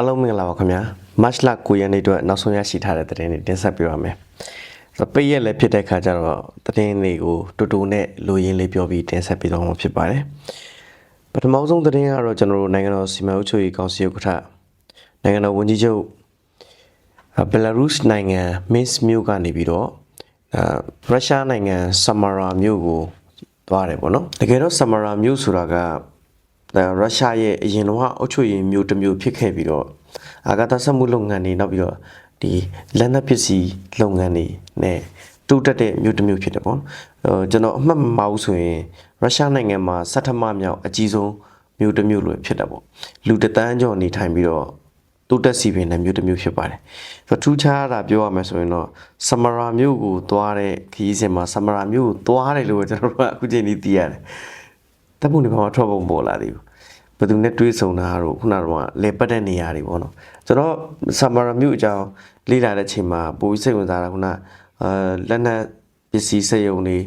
အားလုံးမင်္ဂလာပါခင်ဗျာမတ်လ9ရက်နေ့အတွက်နောက်ဆုံးရရှိထားတဲ့သတင်းတွေတင်ဆက်ပေးပါမယ်ဆိုတော့ပိတ်ရက်လည်းဖြစ်တဲ့ခါကျတော့သတင်းတွေကိုတူတူနဲ့လိုရင်းလေးပြောပြီးတင်ဆက်ပေးတော့မှာဖြစ်ပါတယ်ပထမဆုံးသတင်းကတော့ကျွန်တော်တို့နိုင်ငံတော်စီမံအုပ်ချုပ်ရေးကောင်စီဥက္ကဋ္ဌနိုင်ငံတော်ဝန်ကြီးချုပ်ဘယ်လာရုစ်နိုင်ငံမင်းစ်မြို့ကနေပြီးတော့အဲရုရှားနိုင်ငံဆမာရာမြို့ကိုသွားတယ်ပေါ့နော်တကယ်တော့ဆမာရာမြို့ဆိုတာကဒါ ရုရှားရဲ့အရင်တော့အုတ်ချွေရင်မျိုးတစ်မျိုးဖြစ်ခဲ့ပြီးတော့အာဂါသစက်မှုလုပ်ငန်းတွေနောက်ပြီးတော့ဒီလက်နက်ပစ္စည်းလုပ်ငန်းတွေနဲ့တူတက်တဲ့မျိုးတစ်မျိုးဖြစ်တယ်ပေါ့နော်အဲကျွန်တော်အမှတ်မမဟုတ်ဆိုရင်ရုရှားနိုင်ငံမှာစက်ထမမြောက်အကြီးဆုံးမျိုးတစ်မျိုးလိုဖြစ်တယ်ပေါ့လူတစ်တန်းကျော်နေထိုင်ပြီးတော့တူတက်စီပင်တဲ့မျိုးတစ်မျိုးဖြစ်ပါတယ်ဆိုတော့ထူးခြားတာပြောရမယ်ဆိုရင်တော့ဆမရာမျိုးကိုသွားတဲ့ခရီးစဉ်မှာဆမရာမျိုးကိုသွားတယ်လို့ပဲကျွန်တော်တို့ကအခုချိန်ကြီးသိရတယ် တပ်ပုံတွေဘာမှထွက်ပုံပေါ်လာသေးဘူးဘယ်သူနဲ့တွေးဆုံတာတော့ခုနကတော့လေပတ်တဲ့နေရာတွေပေါ့နော်ကျွန်တော်ဆမ်မာရာမြို့အကြောင်းလေ့လာတဲ့အချိန်မှာပိုပြီးစိတ်ဝင်စားတာခုနအာလက်နက်ပစ္စည်းစက်ရုံတွေ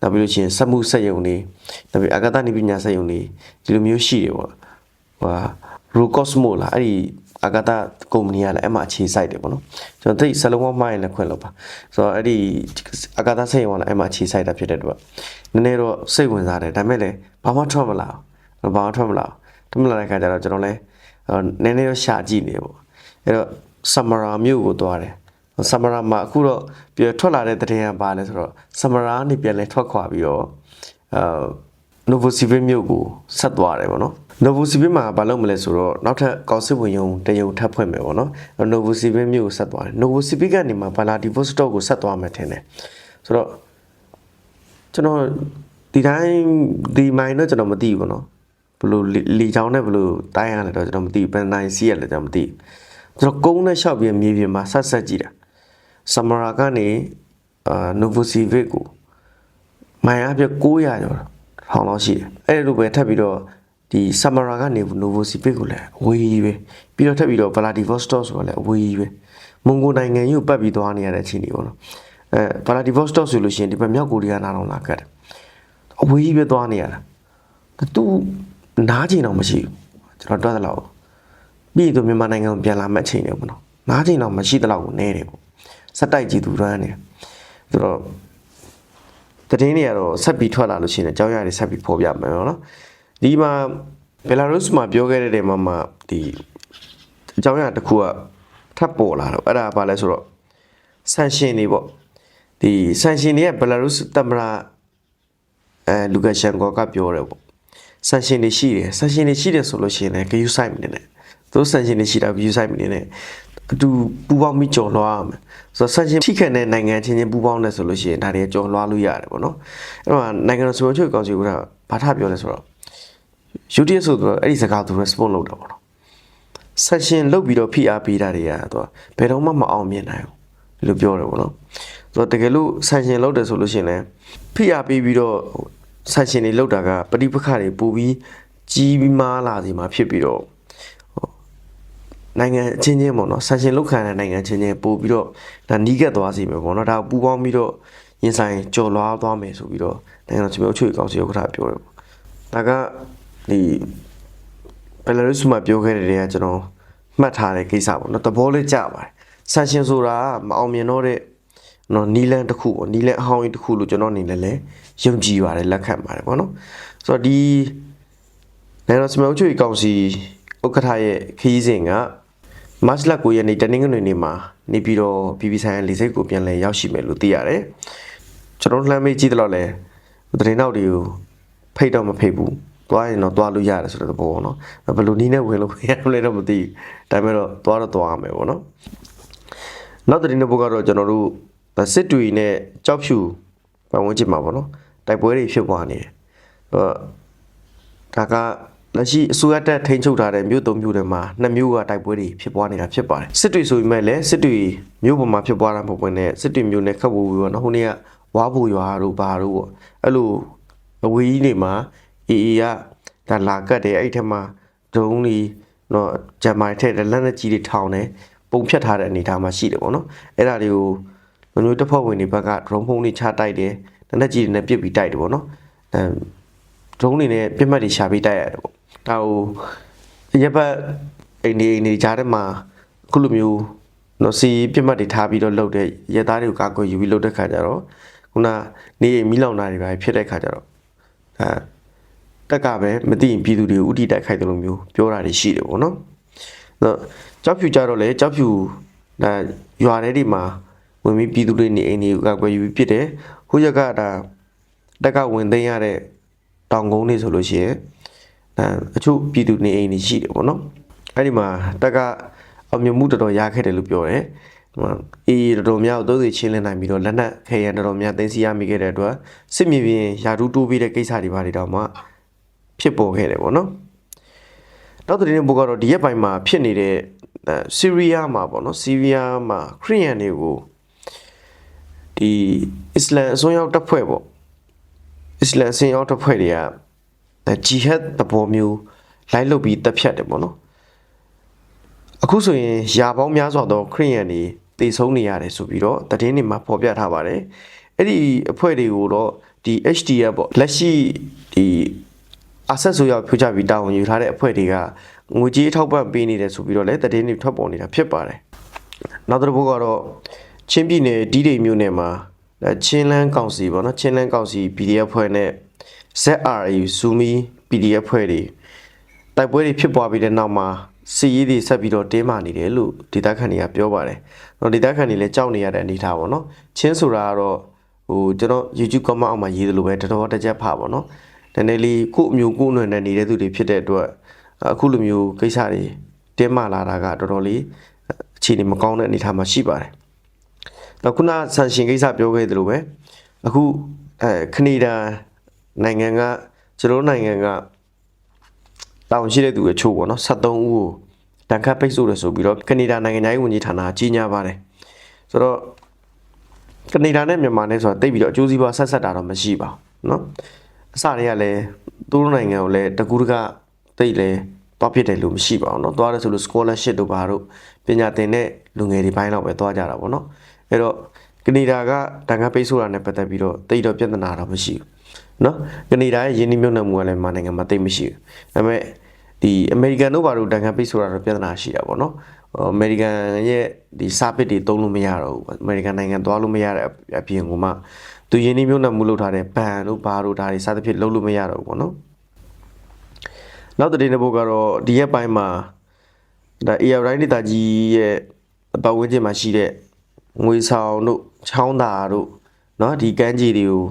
နောက်ပြီးလို့ရှိရင်စက်မှုစက်ရုံတွေနောက်ပြီးအာဂတနိပညာစက်ရုံတွေဒီလိုမျိုးရှိတယ်ပေါ့ဟိုရိုကော့စမိုလားအဲ့ဒီအာဂတကုမ္ပဏီကလည်းအဲ့မှာအခြေစိုက်တယ်ပေါ့နော်ကျွန်တော်သိစလုံးဝမိုင်းလည်းခွင့်လို့ပါဆိုတော့အဲ့ဒီအာဂတစက်ရုံကလည်းအဲ့မှာအခြေစိုက်တာဖြစ်တဲ့အတွက် နည်းနည်းတော့စိတ်ဝင်စားတယ်ဒါပေမဲ့လည်းဘာမှထွက်မလာဘူးဘာမှထွက်မလာဘူးထွက်မလာတဲ့ခါကျတော့ကျွန်တော်လည်းနည်းနည်းတော့ရှာကြည့်နေပေါ့အဲ့တော့ဆမရာမြို့ကိုသွားတယ်ဆမရာမှာအခုတော့ပြထွက်လာတဲ့တဲ့ရင်ကဘာလဲဆိုတော့ဆမရာနေပြန်လဲထွက်ခွာပြီးတော့အာ Novosibirsk မြို့ကိုဆက်သွားတယ်ပေါ့နော် Novosibirsk မှာဘာလုပ်မလဲဆိုတော့နောက်ထပ်ကောင်စစ်ဝင်ရုံတရုံထပ်ဖွင့်မယ်ပေါ့နော် Novosibirsk မြို့ကိုဆက်သွားတယ် Novosibirsk ကနေမှ Vladivostok ကိုဆက်သွားမယ်ထင်တယ်ဆိုတော့ ကျွန်တော်ဒီတိုင်းဒီမိုင်းတော့ကျွန်တော်မသိဘူးပေါ့နော်ဘလို့လီချောင်းနဲ့ဘလို့တိုင်းရလဲတော့ကျွန်တော်မသိဘူးဘယ်နိုင်စီရလဲကျွန်တော်မသိဘူးကျွန်တော်ကုန်းနဲ့လျှောက်ပြီးမြေပြင်မှာဆက်ဆက်ကြည့်တာဆမရာကနေအာ Novosibirsk ကိုမိုင်အပြည့်900ကျော်ထောင်လောက်ရှိတယ်အဲ့လိုပဲထပ်ပြီးတော့ဒီဆမရာကနေ Novosibirsk ကိုလည်းအဝေးကြီးပဲပြီးတော့ထပ်ပြီးတော့ Vladivostok ဆိုတော့လည်းအဝေးကြီးပဲမွန်ဂိုနိုင်ငံကြီးကိုပတ်ပြီးသွားနေရတဲ့အချိန်ကြီးပေါ့နော် အဲ Vladivostok ဆိုလို့ရှိရင်ဒီဘက်မြောက်ကိုရီးယားနားတော့လာကတ်တယ်အဝေးကြီးပဲသွားနေရတာသူနားကျင်တော့မရှိဘူးကျွန်တော်တွက်သလောက်ပြီးတော့မြန်မာနိုင်ငံကိုပြန်လာမဲ့အချိန်တွေပေါ့နော်နားကျင်တော့မရှိသလောက်ကိုနေတယ်ပေါ့စက်တိုက်ကြည့်သူရမ်းနေဆိုတော့တည်င်းတွေကတော့ဆက်ပြီးထွက်လာလို့ရှိရင်အကြောင်းအရာတွေဆက်ပြီးဖော်ပြမယ်နော်ဒီမှာဘယ်လာရုစ်မှာပြောခဲ့တဲ့နေရာမှာမှဒီအကြောင်းအရာတစ်ခုကထပ်ပေါ်လာတော့အဲ့ဒါဘာလဲဆိုတော့ဆန်ရှင်တွေပေါ့ ဒီဆန်ရှင်တွေကဘယ်လာရုစ်တမရာအဲလူကာရှန်ကိုကပြောတယ်ပေါ့ဆန်ရှင်တွေရှိတယ်ဆန်ရှင်တွေရှိတယ်ဆိုလို့ရှိရင်လည်းဂယူဆိုင်မနေနဲ့သူဆန်ရှင်တွေရှိတာဂယူဆိုင်မနေနဲ့အတူပူပေါင်းပြီးကြော်လွှားရမယ်ဆိုတော့ဆန်ရှင်ထိခံတဲ့နိုင်ငံချင်းချင်းပူပေါင်းနေဆိုလို့ရှိရင်ဒါတွေကြော်လွှားလို့ရတယ်ပေါ့နော်အဲ့တော့နိုင်ငံတော်စီမံချုပ်ကောင်စီကဘာထပြောလဲဆိုတော့ UTS ဆိုတော့အဲ့ဒီစကားသူ response လုပ်တာပေါ့နော် session လုပ်ပြီးတော့ PR ပေးတာတွေကသူကဘယ်တော့မှမအောင်မြင်နိုင်ဘူးဒီလိုပြောတယ်ပေါ့နော် ဆိုတော့တကယ်လို့ session လုပ်တယ်ဆိုလို့ရှိရင်လည်း PR ပေးပြီးတော့ session တွေလုပ်တာကပဋိပက္ခတွေပိုပြီးကြီးမားလာစီမှာဖြစ်ပြီးတော့နိုင်ငံအချင်းချင်းပေါ့နော် session လုပ်ခံတဲ့နိုင်ငံချင်းချင်းပို့ပြီးတော့ဒါနီးကပ်သွားစီမယ်ပေါ့နော်ဒါပူပေါင်းပြီးတော့ရင်ဆိုင်ကြော်လွားသွားမယ်ဆိုပြီးတော့နိုင်ငံတော်ချမေအုပ်ချုပ်ရေးကောင်စီဥက္ကဋ္ဌပြောတယ်ပေါ့ဒါကဒီဘယ်လာရုစ်မှာပြောခဲ့တဲ့တွေကကျွန်တော်မှတ်ထားတဲ့ကိစ္စပေါ့နော်သဘောလေးကြပါတယ်ဆန်ရှင်ဆိုတာကမအောင်မြင်တော့တဲ့ နော်နီလန်တစ်ခုပေါ့နီလန်အဟောင်းကြီးတစ်ခုလို့ကျွန်တော်အနေနဲ့လည်းယုံကြည်ပါတယ်လက်ခံပါတယ်ပေါ့နော်ဆိုတော့ဒီနိုင်ငံတော်စမအုပ်ချုပ်ရေးကောင်စီဥက္ကဋ္ဌရဲ့ခရီးစဉ်ကမတ်လ9ရက်နေ့တနင်္ဂနွေနေ့မှာနေပြည်တော်ပြည်ပဆိုင်ရာလေဆိပ်ကိုပြန်လည်ရောက်ရှိမယ်လို့သိရတယ်ကျွန်တော်လှမ်းမေးကြည့်တော့လဲသတင်းနောက်တွေကိုဖိတ်တော့မဖိတ်ဘူးသွားရင်တော့သွားလို့ရတယ်ဆိုတဲ့သဘောပေါ့နော်ဘယ်လိုနည်းနဲ့ဝင်လို့ရမလဲတော့မသိဘူးဒါပေမဲ့တော့သွားတော့သွားရမယ်ပေါ့နော်နောက်သတင်းတစ်ပုဒ်ကတော့ကျွန်တော်တို့ စစ်တူနဲ့ကြောက်ဖြူပတ်ဝန်းကျင်မှာပေါ့နော်တိုက်ပွဲတွေဖြစ်ပွားနေတယ်ဟောဒါကလက်ရှိအစိုးရတပ်ထိန်းချုပ်ထားတဲ့မြို့သုံးမြို့တွေမှာနှစ်မြို့ကတိုက်ပွဲတွေဖြစ်ပွားနေတာဖြစ်ပါတယ်စစ်တွေဆိုပေမဲ့လည်းစစ်တွေမြို့ပေါ်မှာဖြစ်ပွားတာမဟုတ်ဘဲနဲ့စစ်တွေမြို့နဲ့ခတ်ဘူးပေါ့နော်ဟိုနေ့ကဝါဘူရွာတို့ဘာတို့ပေါ့အဲ့လိုအဝေးကြီးနေမှာအေအေကဒါလာကတ်တယ်အဲ့ထက်မှာဒုံးကြီးနော်ဂျမိုင်ထက်လက်နဲ့ကြီးတွေထောင်တယ်ပုံဖြတ်ထားတဲ့အနေအထားမှာရှိတယ်ပေါ့နော်အဲ့ဒါတွေကို လူမျိုးတစ်ဖက်ဝင်တွေဘက်က drone ဖုန်းတွေချတိုက်တယ်လက်နဲ့ကြီးတွေနဲ့ပစ်ပြီးတိုက်တယ်ပေါ့နော်အဲ drone တွေနဲ့ပြစ်မှတ်တွေရှာပြီးတိုက်ရတယ်ပေါ့ဒါကိုရပ်ဘက်အိမ်နေအိမ်နေကြားထဲမှာအခုလိုမျိုးနော်စီပြစ်မှတ်တွေထားပြီးတော့လှုပ်တဲ့ရဲသားတွေကိုကာကွယ်ယူပြီးလှုပ်တဲ့ခါကျတော့ခုနနေအိမ်မီးလောင်တာတွေပဲဖြစ်တဲ့ခါကျတော့အဲတက်ကပဲမသိရင်ပြည်သူတွေကိုဥတီတိုက်ခိုက်တယ်လို့မျိုးပြောတာတွေရှိတယ်ပေါ့နော်အဲ့တော့ကြောက်ဖြူကြတော့လေကြောက်ဖြူဒါရွာထဲတွေမှာ ဝင်ပြီးပြည်သူတွေနေအိမ်တွေကိုကာကွယ်ယူပြီးဖြစ်တယ်ဟိုရက်ကဒါတက်ကဝင်သိမ်းရတဲ့တောင်ကုန်းတွေဆိုလို့ရှိရင်အဲအချို့ပြည်သူနေအိမ်တွေရှိတယ်ပေါ့နော်အဲ့ဒီမှာတက်ကအမြင့်မှုတော်တော်ရခဲ့တယ်လို့ပြောတယ်ဟိုအေးတော်တော်များသုံးစီချင်းလင်းနိုင်ပြီးတော့လက်နက်ခဲရန်တော်တော်များသိမ်းဆီးရမိခဲ့တဲ့အတွက်စစ်မြေပြင်ယာတူးတိုးပြီးတဲ့ကိစ္စတွေပါတွေတော့မှဖြစ်ပေါ်ခဲ့တယ်ပေါ့နော်နောက်တဲ့နေ့ဘုကတော့ဒီရက်ပိုင်းမှာဖြစ်နေတဲ့အဲဆီးရီးယားမှာပေါ့နော်ဆီးရီးယားမှာခရီးယန်တွေကို ဒီအစ္စလမ်အစွန်းရောက်တပ်ဖွဲ့ပေါ့အစ္စလမ်အစွန်းရောက်တပ်ဖွဲ့တွေကအဲဂျီဟက်သဘောမျိုးလိုက်လုပ်ပြီးတက်ဖြတ်တယ်ပေါ့နော်အခုဆိုရင်ယာပေါင်းများစွာသောခရိယန်တွေတည်ဆုံးနေရတယ်ဆိုပြီးတော့သတင်းတွေမှာဖော်ပြထားပါတယ်အဲ့ဒီအဖွဲ့တွေကိုတော့ဒီ HDF ပေါ့လက်ရှိဒီအဆက်ဆိုရောက်ဖြိုးချပြီးတာဝန်ယူထားတဲ့အဖွဲ့တွေကငွေကြေးထောက်ပံ့ပေးနေတယ်ဆိုပြီးတော့လည်းသတင်းတွေထွက်ပေါ်နေတာဖြစ်ပါတယ်နောက်တစ်ပုဒ်ကတော့ ချင်းပြည်နယ်ဒီဒေမြို့နယ်မှာအဲချင်းလန်းကောင်စီပေါ့နော်ချင်းလန်းကောင်စီ PDF ဖွဲ့နဲ့ ZRA Zumi PDF ဖွဲ့တွေတိုက်ပွဲတွေဖြစ်ပွားပြီးတဲ့နောက်မှာစီရေးတွေဆက်ပြီးတော့တင်းမာနေတယ်လို့ဒေသခံတွေကပြောပါတယ်။တော့ဒေသခံတွေလည်းကြောက်နေရတဲ့အနေအထားပေါ့နော်။ချင်းဆိုတာကတော့ဟိုကျွန်တော် YouTube comment အောက်မှာရေးသလိုပဲတတော်တစ်ချက်ဖပါပေါ့နော်။နည်းနည်းလေးကို့အမျိုးကို့အနွယ်နဲ့နေတဲ့သူတွေဖြစ်တဲ့အတွက်အခုလိုမျိုးကိစ္စတွေတင်းမာလာတာကတော်တော်လေးအခြေအနေမကောင်းတဲ့အနေအထားမှာရှိပါတယ်။ တော့ခုနဆန်ရှင်ကိစ္စပြောခဲ့သလိုပဲအခုအဲခနီဒါ နိုင်ငံကကျွန်တော်တို့နိုင်ငံကတောင်းရှိတဲ့သူအချို့ပေါ့နော်73ဦးကိုတန်ခတ်ပိတ်ဆို့တယ်ဆိုပြီးတော့ကနေဒါနိုင်ငံသားရေးဝန်ကြီးဌာနကကြီးညာပါတယ်ဆိုတော့ကနေဒါနဲ့မြန်မာနဲ့ဆိုတာတိတ်ပြီးတော့အကျိုးစီးပွားဆက်ဆက်တာတော့မရှိပါဘူးเนาะအစတွေကလည်းသူတို့နိုင်ငံကိုလည်းတကူတကတိတ်လည်းသွားဖြစ်တယ်လို့မရှိပါဘူးเนาะသွားတယ်ဆိုလို့ scholarship တို့ဘာတို့ပညာသင်တဲ့လူငယ်တွေဘိုင်းတော့ပဲသွားကြတာပေါ့เนาะ အဲ့တော့ကနေဒါကတန်ခတ်ပိတ်ဆို့တာနဲ့ပတ်သက်ပြီးတော့တိတ်တော့ပြဿနာတော့မရှိဘူးနော်ကနေဒါရဲ့ယင်းနှိမ့်မြုပ်နှံမှုကလည်းမြန်မာနိုင်ငံမှာတိတ်မရှိဘူးဒါပေမဲ့ဒီအမေရိကန်တို့ဘာလို့တန်ခမ်းပိတ်ဆိုတာတော့ပြဿနာရှိတာပေါ့နော်အမေရိကန်ရဲ့ဒီစာပစ်တွေတုံးလို့မရတော့ဘူးအမေရိကန်နိုင်ငံသွားလို့မရတဲ့အပြင်ကမှသူယင်းနှိမ့်မြုပ်နှံမှုလုပ်ထားတဲ့ဘန်တို့ဘာတို့ဒါတွေစသဖြင့်လုပ်လို့မရတော့ဘူးပေါ့နော်နောက်တဲ့တဲ့ဘုတ်ကတော့ဒီရက်ပိုင်းမှာဒါ AR တိုင်းဒေတာကြီးရဲ့ပတ်ဝန်းကျင်မှာရှိတဲ့ ငွေဆောင်တို့ချောင်းသာတို့เนาะဒီကမ်းခြေတွေကို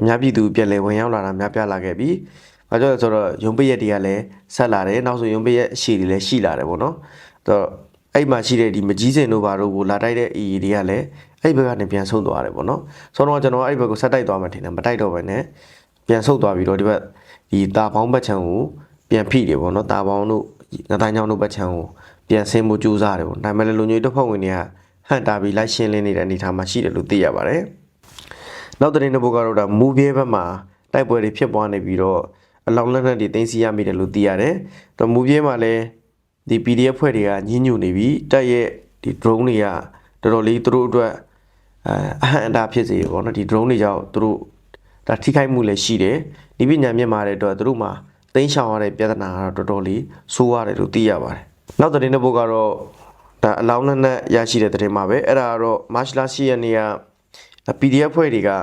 အများပြည်သူပြည်လဲဝင်ရောက်လာတာများပြားလာခဲ့ပြီ။ဘာကြောင့်လဲဆိုတော့ရုံပိရက်တွေကလည်းဆက်လာတယ်။နောက်ဆိုရုံပိရက်အရှိတွေလည်းရှိလာတယ်ပေါ့နော်။တော့အဲ့မှာရှိတဲ့ဒီမကြီးစင်တို့ဘာတို့ကိုလာတိုက်တဲ့အီတွေကလည်းအဲ့ဘက်ကနေပြန်ဆုံးသွားတယ်ပေါ့နော်။ဆိုတော့ကျွန်တော်အဲ့ဘက်ကိုဆက်တိုက်သွားမှထင်တယ်မတိုက်တော့ဘဲနဲ့ပြန်ဆုတ်သွားပြီးတော့ဒီဘက်ဒီတာပေါင်းဘက်ချံကိုပြန်ဖိတယ်ပေါ့နော်။တာပေါင်းတို့ငတိုင်းချောင်းတို့ဘက်ချံကိုပြန်ဆင်းမှုကြိုးစားတယ်ပေါ့။ဒါပေမဲ့လူညွေတပ်ဖွဲ့ဝင်တွေက ဟန်တာပြီးလိုက်ရှင်းလင်းနေတဲ့အနေအထားမှာရှိတယ်လို့သိရပါတယ်။နောက်တဲ့နေ့ဘုတ်ကတော့ဒါမူပြဲဘက်မှာတိုက်ပွဲတွေဖြစ်ပွားနေပြီးတော့အလောင်းလက်နက်တွေတင်စီရမိတယ်လို့သိရတယ်။တော့မူပြဲမှာလည်းဒီ PDF ဖွဲ့တွေကညှဉ်းညူနေပြီးတက်ရဲ့ဒီ drone တွေကတော်တော်လေးသူတို့အတွက်အဲအဟံအတာဖြစ်စေတယ်ပေါ့နော်ဒီ drone တွေကြောင့်သူတို့ဒါထိခိုက်မှုလည်းရှိတယ်။ဒီပညာမြင့်မာတဲ့အတွက်သူတို့မှာသိမ်းရှောင်ရတဲ့ပြဿနာကတော့တော်တော်လေးဆိုးရတယ်လို့သိရပါတယ်။နောက်တဲ့နေ့ဘုတ်ကတော့ ဒါအလောင်းလက်နက်ရရှိတဲ့တဲ့တင်မှာပဲအဲ့ဒါကတော့ March လ10ရက်နေ့က PDF ဖွဲ့တွေကဒါ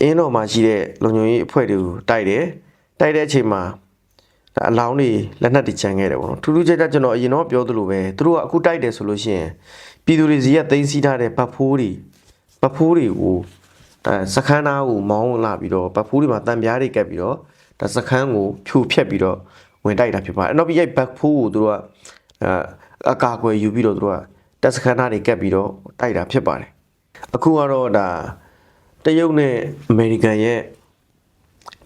အင်းတော်မှာရှိတဲ့လုံခြုံရေးအဖွဲ့တွေကိုတိုက်တယ်တိုက်တဲ့အချိန်မှာဒါအလောင်းတွေလက်နက်တွေချန်ခဲ့တယ်ပေါ့နော်ထူးထူးခြားခြားကျွန်တော်အရင်တော့ပြောသလိုပဲသူတို့ကအခုတိုက်တယ်ဆိုလို့ရှိရင်ပြည်သူတွေစီကသိမ်းစီးထားတဲ့ဗတ်ဖိုးတွေဗတ်ဖိုးတွေကိုအဲစခန်းသားကိုမောင်းလာပြီးတော့ဗတ်ဖိုးတွေမှာတံပြားတွေကပ်ပြီးတော့ဒါစခန်းကိုဖြိုဖျက်ပြီးတော့ဝင်တိုက်တာဖြစ်ပါတယ်အဲ့တော့ပြီးအဲ့ဗတ်ဖိုးကိုသူတို့က အဲအကာအကွယ်ယူပြီးတော့သူတို့ကတက်စခန်းသားတွေကပ်ပြီးတော့တိုက်တာဖြစ်ပါတယ်အခုကတော့ဒါတရုတ်နဲ့အမေရိကန်ရဲ့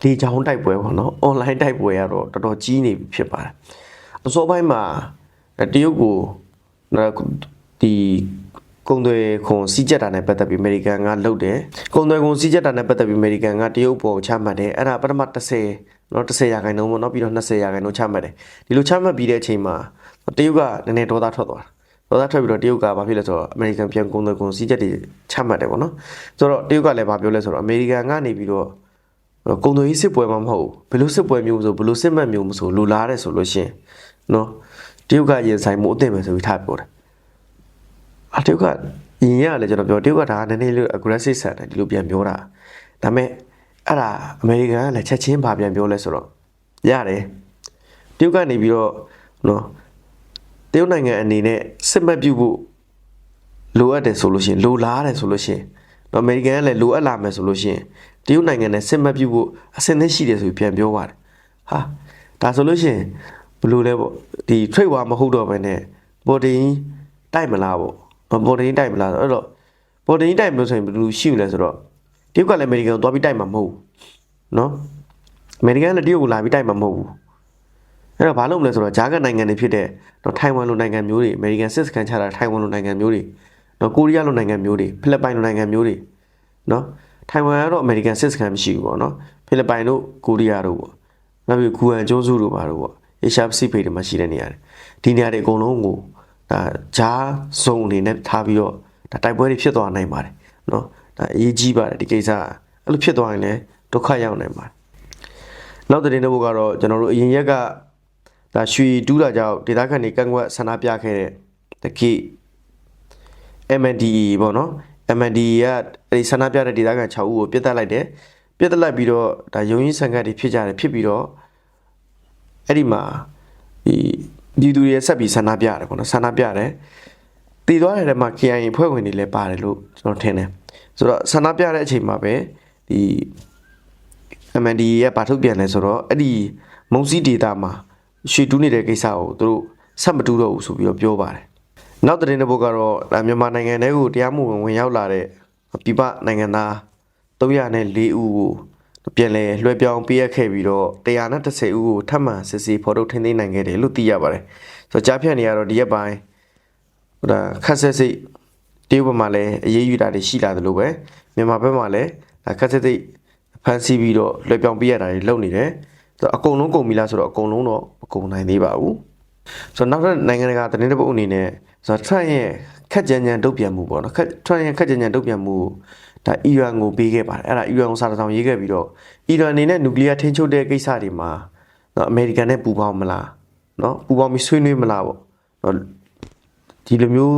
လေချောင်းတိုက်ပွဲပေါ့နော်အွန်လိုင်းတိုက်ပွဲကတော့တော်တော်ကြီးနေပြီဖြစ်ပါတယ်အစောပိုင်းမှာတရုတ်ကိုဒီကုံတွေခွန်စီးကြက်တာနဲ့ပတ်သက်ပြီးအမေရိကန်ကလှုပ်တယ်ကုံတွေခွန်စီးကြက်တာနဲ့ပတ်သက်ပြီးအမေရိကန်ကတရုတ်ပေါ်ချမှတ်တယ်အဲ့ဒါပထမ30နော်30ရာခိုင်နှုန်းပေါ့နော်ပြီးတော့20ရာခိုင်နှုန်းချမှတ်တယ်ဒီလိုချမှတ်ပြီးတဲ့အချိန်မှာ တရုတ်ကနည်းနည်းဒေါသထွက်သွားတာဒေါသထွက်ပြီးတော့တရုတ်ကဘာဖြစ်လဲဆိုတော့အမေရိကန်ပြန်ကုန်သွယ်ကုန်စည်းချက်တွေချမှတ်တယ်ပေါ့နော်ဆိုတော့တရုတ်ကလည်းဘာပြောလဲဆိုတော့အမေရိကန်ကနေပြီးတော့ဟကုံသွေးကြီးစစ်ပွဲမှမဟုတ်ဘူးဘယ်လိုစစ်ပွဲမျိုးမဆိုဘယ်လိုစစ်မှတ်မျိုးမဆိုလူလားတဲ့ဆိုလို့ရှိရင်နော်တရုတ်ကရင်ဆိုင်မှုအသင့်ပဲဆိုပြီးထားပြောတယ်အတရုတ်ကရင်ရလေကျွန်တော်ပြောတရုတ်ကဒါကနည်းနည်းလေး aggressive ဆန်တယ်ဒီလိုပြန်ပြောတာဒါပေမဲ့အဲ့ဒါအမေရိကန်ကလည်းချက်ချင်းဘာပြန်ပြောလဲဆိုတော့ရတယ်တရုတ်ကနေပြီးတော့နော် တရုတ်နိုင်ငံအနေနဲ့စစ်မှတ်ပြုဖို့လိုအပ်တယ်ဆိုလို့ရှိရင်လိုလားတယ်ဆိုလို့ရှိရင်နော်အမေရိကန်ကလည်းလိုအပ်လာမယ်ဆိုလို့ရှိရင်တရုတ်နိုင်ငံနဲ့စစ်မှတ်ပြုဖို့အဆင်သင့်ရှိတယ်ဆိုပြီးပြန်ပြောပါတယ်ဟာဒါဆိုလို့ရှိရင်ဘယ်လိုလဲပေါ့ဒီ trade war မဟုတ်တော့ဘဲနဲ့ပေါ်တင်တိုက်မလားပေါ့ပေါ်တင်တိုက်မလားအဲ့တော့ပေါ်တင်တိုက်မလို့ဆိုရင်ဘယ်လိုရှိမလဲဆိုတော့တရုတ်ကလည်းအမေရိကန်ကိုသွားပြီးတိုက်မှာမဟုတ်ဘူးနော်အမေရိကန်လည်းတရုတ်ကိုလာပြီးတိုက်မှာမဟုတ်ဘူး အဲ့တော့ဘာလုပ်မလဲဆိုတော့ဂျာကနိုင်ငံတွေဖြစ်တဲ့တော့ထိုင်ဝမ်လိုနိုင်ငံမျိုးတွေအမေရိကန်စစ်စခန်းချတာထိုင်ဝမ်လိုနိုင်ငံမျိုးတွေနော်ကိုရီးယားလိုနိုင်ငံမျိုးတွေဖိလစ်ပိုင်လိုနိုင်ငံမျိုးတွေနော်ထိုင်ဝမ်ကတော့အမေရိကန်စစ်စခန်းမရှိဘူးပေါ့နော်ဖိလစ်ပိုင်တို့ကိုရီးယားတို့ပေါ့နောက်ပြီးဂူဟန်ကျွန်းစုတို့ပါတို့ပေါ့အေရှားပစိဖိတ်တွေမှာရှိတဲ့နေရာတွေဒီနေရာတွေအကုန်လုံးကိုဒါဂျာဇုံအနေနဲ့ထားပြီးတော့ဒါတိုက်ပွဲတွေဖြစ်သွားနိုင်ပါတယ်နော်ဒါအရေးကြီးပါတယ်ဒီကိစ္စကအဲ့လိုဖြစ်သွားရင်လည်းဒုက္ခရောက်နိုင်ပါတယ်နောက်တဲ့တဲ့ဘုတ်ကတော့ကျွန်တော်တို့အရင်ရက်က ဒါရွှေတူးတာကြောင့်ဒေသခံတွေကန့်ကွက်ဆန္ဒပြခဲ့တဲ့တကိ MNDE ပေါ့နော် MNDE ကအဲဒီဆန္ဒပြတဲ့ဒေသခံ6ဦးကိုပြစ်တက်လိုက်တယ်ပြစ်တက်လိုက်ပြီးတော့ဒါယုံရင်းဆန်ကတ်တွေဖြစ်ကြတယ်ဖြစ်ပြီးတော့အဲ့ဒီမှာဒီပြည်သူတွေဆက်ပြီးဆန္ဒပြရတယ်ပေါ့နော်ဆန္ဒပြတယ်တည်သွားတဲ့ထဲမှာ KIA ဖွဲ့ဝင်တွေလည်းပါတယ်လို့ကျွန်တော်ထင်တယ်ဆိုတော့ဆန္ဒပြတဲ့အချိန်မှာပဲဒီ MND ရဲ့ဘာထုတ်ပြန်လဲဆိုတော့အဲ့ဒီမုံစီဒေတာမှာ ရွှေတူးနေတဲ့ကိစ္စကိုသူတို့ဆက်မတူးတော့ဘူးဆိုပြီးတော့ပြောပါတယ်။နောက်တဲ့တဲ့ဘုတ်ကတော့ဒါမြန်မာနိုင်ငံထဲကိုတရားမှုဝင်ဝင်ရောက်လာတဲ့ပြည်ပနိုင်ငံသား304ဦးကိုပြန်လဲလွှဲပြောင်းပေးရခဲ့ပြီးတော့130ဦးကိုထပ်မံစစ်ဆေးဖော်ထုတ်ထိန်းသိမ်းနိုင်ခဲ့တယ်လို့သိရပါတယ်။ဆိုတော့ကြားဖြတ်နေရတော့ဒီရက်ပိုင်းဟိုဒါခက်ဆက်စိတ်တရုတ်ဘက်မှာလည်းအရေးယူတာတွေရှိလာတယ်လို့ပဲမြန်မာဘက်မှာလည်းဒါခက်ဆက်စိတ်ဖန်ဆီးပြီးတော့လွှဲပြောင်းပေးရတာတွေလုပ်နေတယ် ဆိုတော့အကုန်လုံးကုန်ပြီလားဆိုတော့အကုန်လုံးတော့မကုန်နိုင်သေးပါဘူးဆိုတော့နောက်ထပ်နိုင်ငံတကာသတင်းတစ်ပုဒ်အနေနဲ့ဆိုတော့ Trump ရဲ့ခက်ကြမ်းကြမ်းတုတ်ပြန်မှုပေါ့နော်ခက် Trump ရဲ့ခက်ကြမ်းကြမ်းတုတ်ပြန်မှုကိုဒါအီရန်ကိုပေးခဲ့ပါတယ်အဲ့ဒါအီရန်ကိုစာတောင်ရေးခဲ့ပြီးတော့အီရန်အနေနဲ့နျူကလ িয়ার ထိန်းချုပ်တဲ့ကိစ္စတွေမှာနော်အမေရိကန်နဲ့ပူးပေါင်းမလားနော်ပူးပေါင်းပြီးဆွေးနွေးမလားပေါ့နော်ဒီလိုမျိုး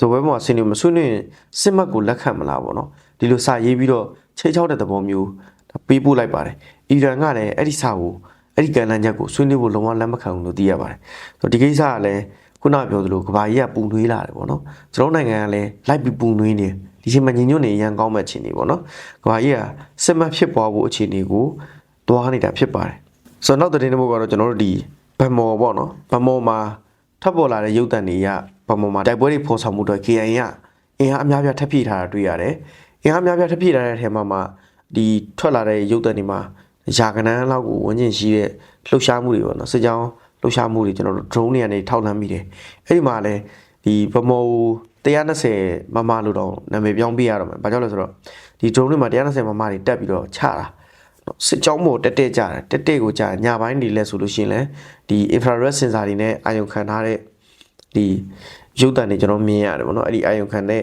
ဇပွဲမှာဆင်းနေမဆွေးနွေးရင်စစ်မှတ်ကိုလက်ခံမလားပေါ့နော်ဒီလိုစာရေးပြီးတော့ချိတ်ချောက်တဲ့သဘောမျိုး ဒါပေးပို့လိုက်ပါတယ်အီရန်ကလည်းအဲ့ဒီစာကိုအဲ့ဒီကန့်လန့်ချက်ကိုဆွေးနွေးဖို့လုံးဝလက်မခံဘူးလို့သိရပါတယ်ဆိုတော့ဒီကိစ္စကလည်းခုနပြောသလိုကဘာကြီးကပူနွေးလာတယ်ပေါ့နော်ကျွန်တော်နိုင်ငံကလည်းလိုက်ပြီးပူနွေးနေဒီချိန်မှာညီညွတ်နေရန်ကောင်းမဲ့အခြေအနေပေါ့နော်ကဘာကြီးကစစ်မှတ်ဖြစ်ပွားဖို့အခြေအနေကိုတွားနေတာဖြစ်ပါတယ်ဆိုတော့နောက်တဲ့တင်တစ်ပုဒ်ကတော့ကျွန်တော်တို့ဒီဗမော်ပေါ့နော်ဗမော်မှာထပ်ပေါ်လာတဲ့ရုပ်တံတွေကဗမော်မှာတိုက်ပွဲတွေဖော်ဆောင်မှုတော့ KIA ကအင်အားအများပြားထပ်ပြည့်ထားတာတွေ့ရတယ်အင်အားအများပြားထပ်ပြည့်ထားတဲ့ထဲမှာမှ ဒီထွက်လာတဲ့ရုပ်တံတွေမှာယာကနန်းလောက်ကိုဝန်းကျင်ရှိတဲ့လှုပ်ရှားမှုတွေပေါ့နော်စစ်ကြောင်းလှုပ်ရှားမှုတွေကျွန်တော်တို့ drone တွေကနေထောက်လှမ်းမိတယ်အဲ့ဒီမှာလည်းဒီဗမော်120မမလို့တော့နာမည်ပြောင်းပေးရတော့မယ်ဘာကြောင့်လဲဆိုတော့ဒီ drone တွေမှာ120မမတွေတက်ပြီးတော့ချတာစစ်ကြောင်းမို့တက်တက်ကြတယ်တက်တက်ကိုကြာညပိုင်းနေလဲဆိုလို့ရှိရင်လည်းဒီ infrared sensor တွေနဲ့အာရုံခံထားတဲ့ဒီရုပ်တံတွေကျွန်တော်မြင်ရတယ်ပေါ့နော်အဲ့ဒီအာရုံခံတဲ့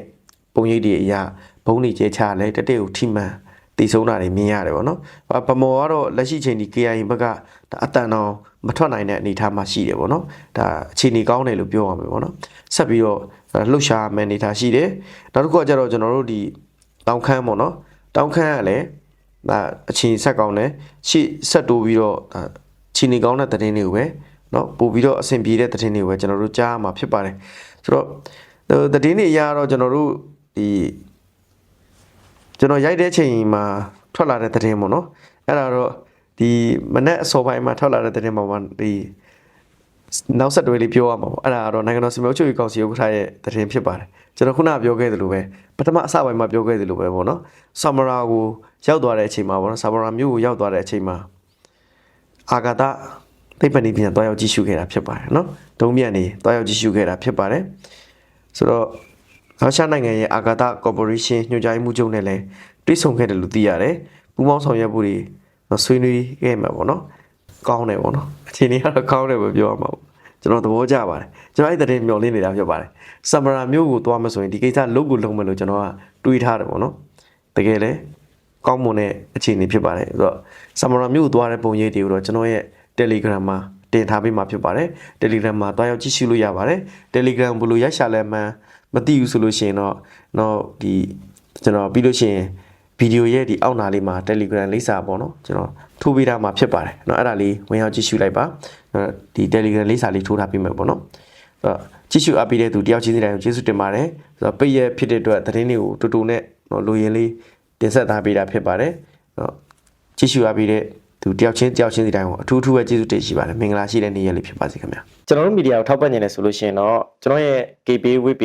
ပုံရိပ်တွေအရာဘုံတွေကျဲချလဲတက်တက်ကိုထိမှန် တည်ဆုံးတာတွေမြင်ရတယ်ပေါ့နော်။ဗမော်ကတော့လက်ရှိချိန်ဒီ KIA ဘက်ကဒါအတန်အောင်မထွက်နိုင်တဲ့အနေအထားမှာရှိတယ်ပေါ့နော်။ဒါအခြေအနေကောင်းတယ်လို့ပြောရမှာပေါ့နော်။ဆက်ပြီးတော့လှုပ်ရှားမယ်အနေအထားရှိတယ်။နောက်တစ်ခုကကျတော့ကျွန်တော်တို့ဒီတောင်ခမ်းပေါ့နော်။တောင်ခမ်းကလည်းဒါအချိန်ဆက်ကောင်းတယ်။ရှေ့ဆက်တိုးပြီးတော့ဒါအခြေအနေကောင်းတဲ့သတင်းတွေကိုပဲเนาะပို့ပြီးတော့အဆင်ပြေတဲ့သတင်းတွေကိုပဲကျွန်တော်တို့ကြားမှာဖြစ်ပါတယ်။ဆိုတော့သတင်းတွေအရတော့ကျွန်တော်တို့ဒီ ကျွန်တော်ရိုက်တဲ့ချိန်မှာထွက်လာတဲ့သတင်းပေါ့နော်အဲ့ဒါတော့ဒီမနေ့အစောပိုင်းမှာထွက်လာတဲ့သတင်းပေါ်မှာဒီနောက်ဆက်တွဲလေးပြောရမှာပေါ့အဲ့ဒါကတော့နိုင်ငံတော်စီမံချုပ်ရေးကောင်စီဥက္ကဋ္ဌရဲ့သတင်းဖြစ်ပါတယ်ကျွန်တော်ခုနပြောခဲ့သလိုပဲပထမအစပိုင်းမှာပြောခဲ့သလိုပဲပေါ့နော်ဆာမရာကိုရောက်သွားတဲ့အချိန်မှာပေါ့နော်ဆာမရာမြို့ကိုရောက်သွားတဲ့အချိန်မှာအာဂါတသိပ္ပံဤပြန်တွားရောက်ကြည့်ရှုခဲ့တာဖြစ်ပါတယ်နော်ဒုံမြတ်နေတွားရောက်ကြည့်ရှုခဲ့တာဖြစ်ပါတယ်ဆိုတော့ ရုရှားနိုင်ငံရဲ့အာဂါတကော်ပိုရေးရှင်းညွှန်ကြားမှုချုပ်နဲ့လည်းတွိတ်ဆုံခဲ့တယ်လို့သိရတယ်။ပူးပေါင်းဆောင်ရွက်မှုတွေဆွေးနွေးခဲ့မှာပေါ့နော်။ကောင်းတယ်ပေါ့နော်။အခြေအနေကတော့ကောင်းတယ်ပဲပြောရမှာပေါ့။ကျွန်တော်သဘောကျပါတယ်။ကျွန်တော်အဲ့တဲ့မျောလင်းနေတာဖြစ်ပါတယ်။ဆမ်မရာမျိုးကိုသွားမှဆိုရင်ဒီကိစ္စလုတ်ကိုလုံးမယ်လို့ကျွန်တော်ကတွေးထားတယ်ပေါ့နော်။တကယ်လဲကောင်းမွန်တဲ့အခြေအနေဖြစ်ပါတယ်ဆိုတော့ဆမရမြို့သွားတဲ့ပုံရိပ်တွေကိုတော့ကျွန်တော်ရဲ့ Telegram မှာတင်ထားပေးမှာဖြစ်ပါတယ် Telegram မှာတွားရောက်ကြည့်ရှုလို့ရပါတယ် Telegram ဘယ်လိုရိုက်ရှာလဲမှန်း မသိဘူးဆိုလို့ရှိရင်တော့တော့ဒီကျွန်တော်ပြီးလို့ရှိရင်ဗီဒီယိုရဲ့ဒီအောက်နာလေးမှာ Telegram လိပ်စာပေါ့နော်ကျွန်တော်ထိုးပေးထားမှာဖြစ်ပါတယ်เนาะအဲ့ဒါလေးဝင်ရောက်ကြည့်ရှုလိုက်ပါအဲ့တော့ဒီ Telegram လိပ်စာလေးထိုးထားပေးမယ်ပေါ့နော်အဲ့တော့ကြည့်ရှုအပ်ပြီးတဲ့သူတယောက်ချင်းစီတိုင်းကိုကျေးဇူးတင်ပါတယ်ဆိုတော့ပိတ်ရဖြစ်တဲ့အတွက်သတင်းတွေကိုတူတူနဲ့เนาะလိုရင်းလေးတင်ဆက်ထားပေးတာဖြစ်ပါတယ်အဲ့တော့ ကြည့်ရှုရပြီးတဲ့သူတယောက်ချင်းတယောက်ချင်းစီတိုင်းကိုအထူးထူးပဲကျေးဇူးတင်ရှိပါတယ်မင်္ဂလာရှိတဲ့နေ့ရက်လေးဖြစ်ပါစေခင်ဗျာကျွန်တော်တို့မီဒီယာကိုထောက်ပံ့နေတယ်ဆိုလို့ရှိရင်တော့ကျွန်တော်ရဲ့ KB WP